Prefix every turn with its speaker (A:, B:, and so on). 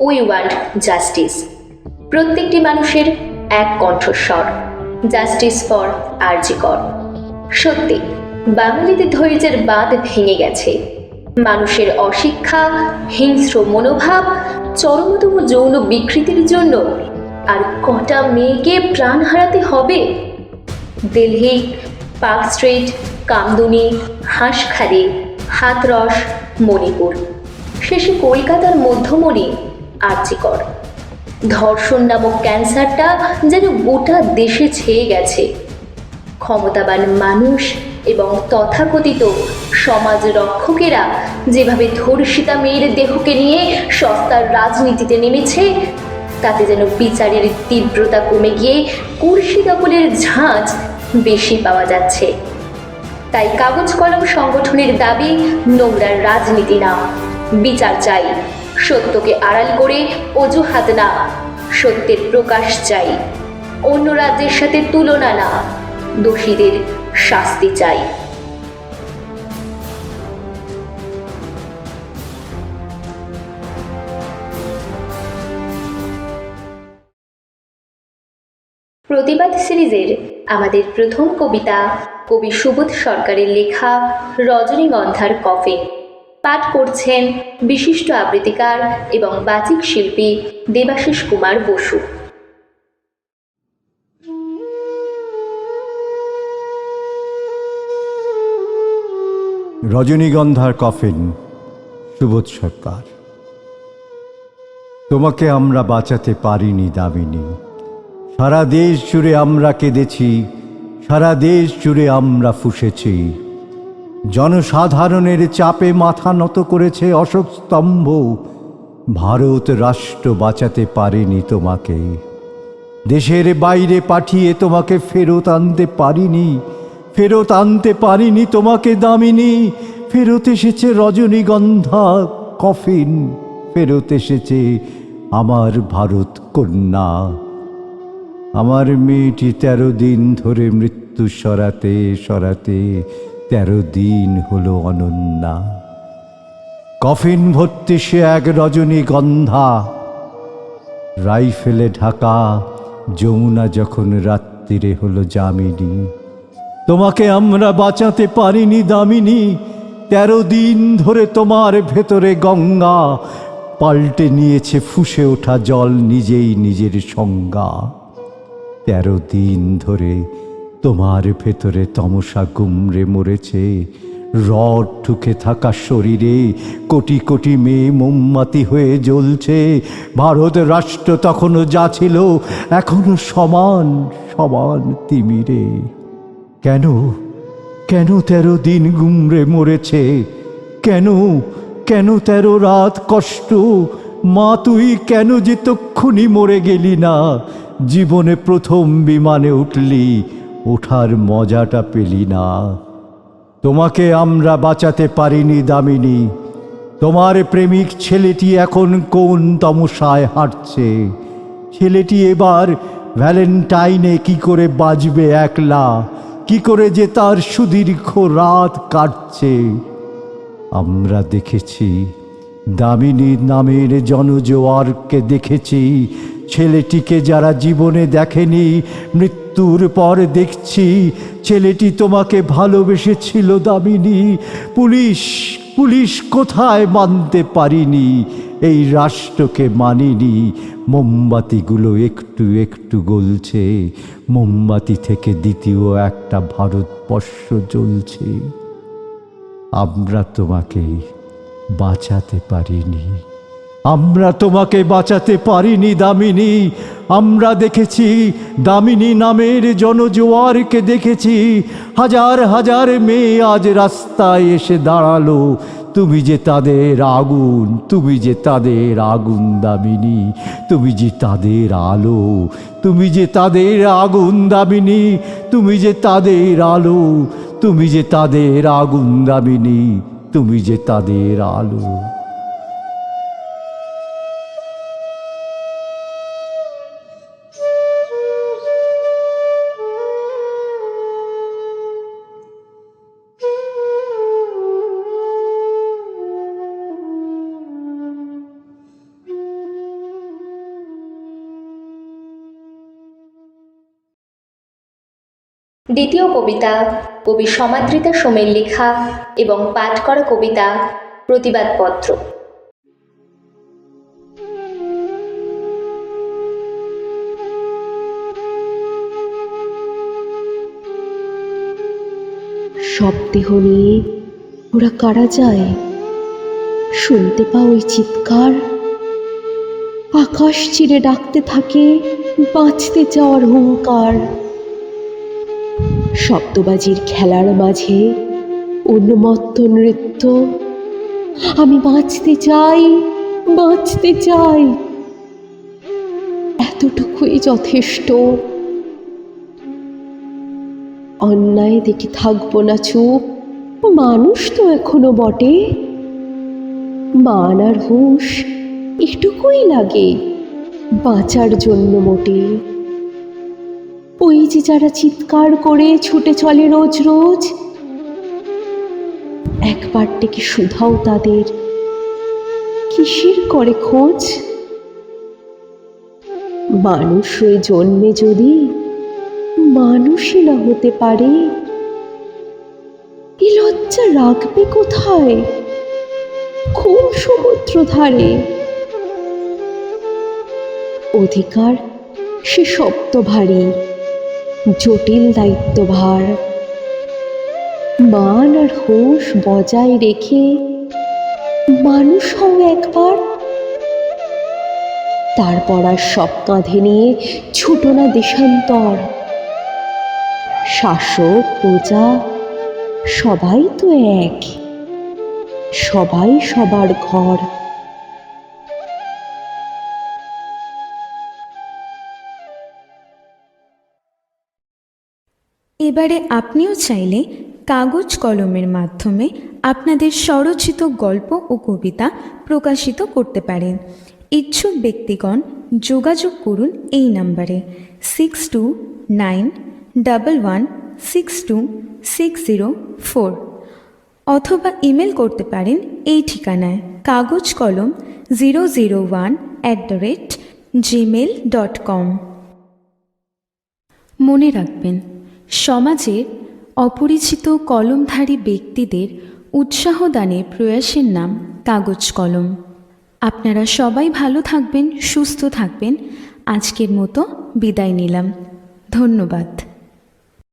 A: We want justice. প্রত্যেকটি মানুষের এক কণ্ঠস্বর। জাস্টিস ফর আরজিকর সত্যি, বাঙালিদের ধৈর্যের বাঁধ ভেঙে গেছে। মানুষের অশিক্ষা, হিংস্র মনোভাব, চরমতম যৌন বিকৃতির জন্য আর কটা মেয়েকে প্রাণ হারাতে হবে? Delhi, park street, Kamduni, Hanskhali, Hathras, Manipur. শেষে কলকাতার মধ্যমণি আর্চিকর ধর্ষণ নামক ক্যান্সারটা যেন গোটা দেশে ছেয়ে গেছে। ক্ষমতাবান মানুষ এবং তথাকথিত সমাজ রক্ষকেরা যেভাবে ধর্ষিতা মেয়ের দেহকে নিয়ে সস্তার রাজনীতিতে নেমেছে, তাতে যেন বিচারের তীব্রতা কমে গিয়ে কুর্সি দখলের ঝাঁজ বেশি পাওয়া যাচ্ছে। তাই কাগজ কলম সংগঠনের দাবি নোংরার রাজনীতি না। বিচার চাই। সত্যকে আড়াল করে অজুহাত না, সত্যের প্রকাশ চাই। অন্য রাজ্যের সাথে তুলনা না, দোষীদের শাস্তি চাই। প্রতিবাদ সিরিজের আমাদের প্রথম কবিতা কবি সুবোধ সরকারের লেখা রজনীগন্ধার কফিন পাঠ করছেন বিশিষ্ট আবৃত্তিকার এবং বাচিক শিল্পী দেবাশিস কুমার বসু।
B: রজনীগন্ধার কফিন, সুবোধ সরকার। তোমাকে আমরা বাঁচাতে পারিনি দামিনী। সারা দেশ জুড়ে আমরা কেঁদেছি, সারা দেশ জুড়ে আমরা ফুসেছি। জনসাধারণের চাপে মাথা নত করেছে অশোক স্তম্ভ। ভারত রাষ্ট্র বাঁচাতে পারেনি তোমাকে। দেশের বাইরে পাঠিয়ে তোমাকে ফেরত আনতে পারিনি। ফেরত আনতে পারিনি তোমাকে দামিনী। ফেরত এসেছে রজনীগন্ধা কফিন। ফেরত এসেছে আমার ভারত কন্যা। আমার মেয়েটি তেরো দিন ধরে মৃত্যু সরাতে সরাতে তেরো দিন হলো অনন্যা। কফিন ভর্তি সে এক রজনীগন্ধা রাইফেলে ঢাকা, যমুনা যখন রাত্রিরে হলো জামিনী তোমাকে আমরা বাঁচাতে পারিনি দামিনী, তেরো দিন ধরে তোমার ভেতরে গঙ্গা। পাল্টে নিয়েছে ফুসে ওঠা জল নিজেই নিজের সংজ্ঞা। তেরো দিন ধরে তোমার ভেতরে তমসা গুমরে মরেছে। রড ঠুকে থাকা শরীরে কোটি কোটি মেয়ে মোমবাতি হয়ে জ্বলছে। ভারত রাষ্ট্র তখনও যা ছিল এখনও সমান সমান তিমিরে। কেন? কেন তেরো দিন গুমরে মরেছে? কেন? কেন তেরো রাত কষ্ট? মা, তুই কেন যে তক্ষুনি মরে গেলি না? জীবনে প্রথম বিমানে উঠলি ওঠার মজাটা পেলি না। তোমাকে আমরা বাঁচাতে পারিনি দামিনী। তোমার প্রেমিক ছেলেটি এখন কোন তমসায় হাঁটছে? ছেলেটি এবার ভ্যালেন্টাইনে কি করে বাজবে একলা? কি করে যে তার সুদীর্ঘ রাত কাটছে? আমরা দেখেছি, দামিনী নামের জনজোয়ারকে দেখেছি। ছেলেটিকে যারা জীবনে দেখেনি মৃত্যুর পর দেখছি ছেলেটি তোমাকে ভালোবেসেছিল দামিনী। পুলিশ পুলিশ কোথায় মানতে পারিনি? এই রাষ্ট্রকে মানিনি। মোমবাতিগুলো একটু একটু গলছে। মোমবাতি থেকে দ্বিতীয় একটা ভারতবর্ষ জ্বলছে। আমরা তোমাকে বাঁচাতে পারিনি। আমরা তোমাকে বাঁচাতে পারিনি, দামিনী। আমরা দেখেছি, দামিনী নামের জনজোয়ারকে দেখেছি। হাজার হাজার মেয়ে আজ রাস্তায় এসে দাঁড়াল। তুমি যে তাদের আগুন, তুমি যে তাদের আগুন, দামিনী। তুমি যে তাদের আলো, তুমি যে তাদের আগুন, দামিনী। তুমি যে তাদের আলো, তুমি যে তাদের আগুন, দামিনী। তুমি যে তাদের আলো।
A: দ্বিতীয় কবিতা, কবি সমাদৃতা সোমের লেখা এবং পাঠ করা কবিতা, প্রতিবাদপত্র।
C: সব দেহ নিয়ে ওরা কারা যায়? শুনতে পাও ওই চিৎকার? আকাশ চিরে ডাকতে থাকে, বাঁচতে চাওয়ার হুঙ্কার। শব্দবাজির খেলার মাঝে উন্মত্ত নৃত্য। আমি বাঁচতে চাই বাঁচতে চাই। এতটুকুই যথেষ্ট। অন্যায় দেখে থাকব না চুপ। মানুষ তো এখনও বটে। মান আর হুঁশ এটুকুই লাগে বাঁচার জন্য মোটে। ওই যে যারা চিৎকার করে ছুটে চলে রোজ রোজ, একবার ডেকে শুধাও তাদের। কিসের করে খোঁজ? মানুষ হয়ে জন্মে যদি মানুষই না হতে পারে, এ লজ্জা রাখবে কোথায়? কোন সমুদ্র ধারে? অধিকার সে শব্দ ভারী। জটিল দায়িত্বভার। মান আর হুঁশ বজায় রেখে মানুষ হও একবার। তারপর আর সব কাঁধে নিয়ে ছুটো না দেশান্তর। শাসক, প্রজা, সবাই তো এক। সবাই সবার ঘর।
D: এবারে আপনিও চাইলে কাগজ কলমের মাধ্যমে আপনাদের স্বরচিত গল্প ও কবিতা প্রকাশিত করতে পারেন। ইচ্ছুক ব্যক্তিগণ যোগাযোগ করুন এই নাম্বারে six two nine double one six two six zero four অথবা ইমেল করতে পারেন এই ঠিকানায় Kagoj Kolom zero zero one at the rate Gmail dot com মনে রাখবেন সমাজে অপরিচিত কলমধারী ব্যক্তিদের উৎসাহ দানে প্রয়াসের নাম কাগজ কলম। আপনারা সবাই ভালো থাকবেন, সুস্থ থাকবেন। আজকের মতো বিদায় নিলাম। ধন্যবাদ।